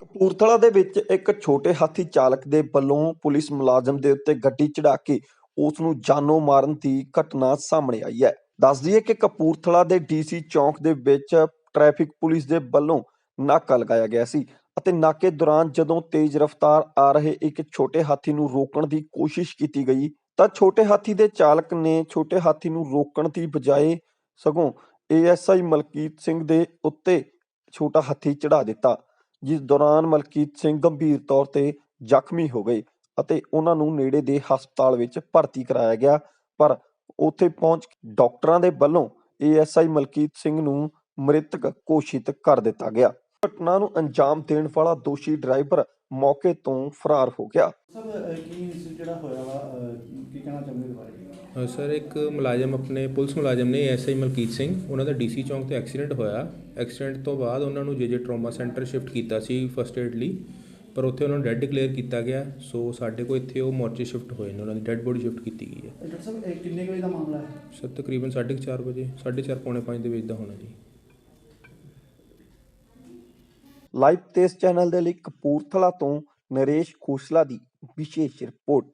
ਕਪੂਰਥਲਾ ਦੇ ਵਿੱਚ ਇੱਕ ਛੋਟੇ ਹਾਥੀ ਚਾਲਕ ਦੇ ਵੱਲੋਂ ਪੁਲਿਸ ਮੁਲਾਜ਼ਮ ਦੇ ਉੱਤੇ ਗੱਡੀ ਚੜਾ ਕੇ ਉਸ ਨੂੰ ਜਾਨੋਂ ਮਾਰਨ ਦੀ ਘਟਨਾ ਸਾਹਮਣੇ ਆਈ ਹੈ। ਦੱਸ ਦਈਏ ਕਿ ਕਪੂਰਥਲਾ ਦੇ ਡੀਸੀ ਚੌਂਕ ਦੇ ਵਿੱਚ ਟ੍ਰੈਫਿਕ ਪੁਲਿਸ ਦੇ ਵੱਲੋਂ ਨਾਕਾ ਲਗਾਇਆ ਗਿਆ ਸੀ। ਅਤੇ ਨਾਕੇ ਦੌਰਾਨ ਜਦੋਂ ਤੇਜ਼ ਰਫ਼ਤਾਰ ਆ ਰਹੇ ਇੱਕ ਛੋਟੇ ਹਾਥੀ ਨੂੰ ਰੋਕਣ ਦੀ ਕੋਸ਼ਿਸ਼ ਕੀਤੀ ਗਈ, ਤਾਂ ਛੋਟੇ ਹਾਥੀ ਦੇ ਚਾਲਕ ਨੇ ਛੋਟੇ ਹਾਥੀ ਨੂੰ ਰੋਕਣ ਦੀ ਬਜਾਏ ਸਗੋਂ ਏਐਸਆਈ ਮਲਕੀਤ ਸਿੰਘ ਦੇ ਉੱਤੇ ਛੋਟਾ ਹਾਥੀ ਚੜਾ ਦਿੱਤਾ, ਜਿਸ ਦੌਰਾਨ ਮਲਕੀਤ ਸਿੰਘ ਗੰਭੀਰ ਤੌਰ ਤੇ ਜ਼ਖਮੀ ਹੋ ਗਏ ਅਤੇ ਉਹਨਾਂ ਨੂੰ ਨੇੜੇ ਦੇ ਹਸਪਤਾਲ ਵਿੱਚ ਭਰਤੀ ਕਰਾਇਆ ਗਿਆ, ਪਰ ਉੱਥੇ ਪਹੁੰਚ ਡਾਕਟਰਾਂ ਦੇ ਵੱਲੋਂ ਏਐਸਆਈ ਮਲਕੀਤ ਸਿੰਘ ਨੂੰ ਮ੍ਰਿਤਕ ਘੋਸ਼ਿਤ ਕਰ ਦਿੱਤਾ ਗਿਆ। ਘਟਨਾ ਨੂੰ ਅੰਜਾਮ ਦੇਣ ਵਾਲਾ ਦੋਸ਼ੀ ਡਰਾਈਵਰ ਮੌਕੇ ਤੋਂ ਫਰਾਰ ਹੋ ਗਿਆ। ਸਰ ਅਹ ਕੀ ਸੀ ਜਿਹੜਾ ਹੋਇਆ ਵਾ ਅਹ ਕੀ ਕਹਿਣਾ ਚਾਹੁੰਦੇ ਇਸ ਬਾਰੇ? ਅ, ਸਰ ਇੱਕ ਮੁਲਾਜ਼ਮ ਆਪਣੇ ਪੁਲਿਸ ਮੁਲਾਜ਼ਮ ਨੇ ਐਸਆਈ ਮਲਕੀਤ ਸਿੰਘ ਉਹਨਾਂ ਦਾ ਡੀਸੀ ਚੌਂਕ ਤੇ ਐਕਸੀਡੈਂਟ ਹੋਇਆ। ਐਕਸੀਡੈਂਟ ਤੋਂ ਬਾਅਦ ਉਹਨਾਂ ਨੂੰ ਜੇ ਜੇ ਟਰਾਮਾ ਸੈਂਟਰ ਸ਼ਿਫਟ ਕੀਤਾ ਸੀ ਫਸਟ ਏਡ ਲਈ ਪਰ ਉੱਥੇ ਉਹਨਾਂ ਨੂੰ ਡੈਡ ਡਿਕਲੇਅਰ ਕੀਤਾ ਗਿਆ। ਸੋ ਸਾਡੇ ਕੋਲ ਇੱਥੇ ਉਹ ਮੋਰਚੇ ਸ਼ਿਫਟ ਹੋਏ ਨੇ ਉਹਨਾਂ ਦੀ ਡੈਡ ਬੋਡੀ ਸ਼ਿਫਟ ਕੀਤੀ ਗਈ ਹੈ। ਡਾਕਟਰ ਸਾਹਿਬ ਇਹ ਕਿੰਨੇ ਕੁ ਵਜੇ ਦਾ ਮਾਮਲਾ ਹੈ? ਸਰ ਤਕਰੀਬਨ 4:30 ਵਜੇ 4:30 ਪੌਣੇ 5 ਦੇ ਵਿੱਚ ਦਾ ਹੋਣਾ ਜੀ। ਲਾਈਵ ਤੇਜ਼ ਚੈਨਲ ਦੇ ਲਈ ਕਪੂਰਥਲਾ ਤੋਂ ਨਰੇਸ਼ ਖੋਸਲਾ ਦੀ ਵਿਸ਼ੇਸ਼ ਰਿਪੋਰਟ।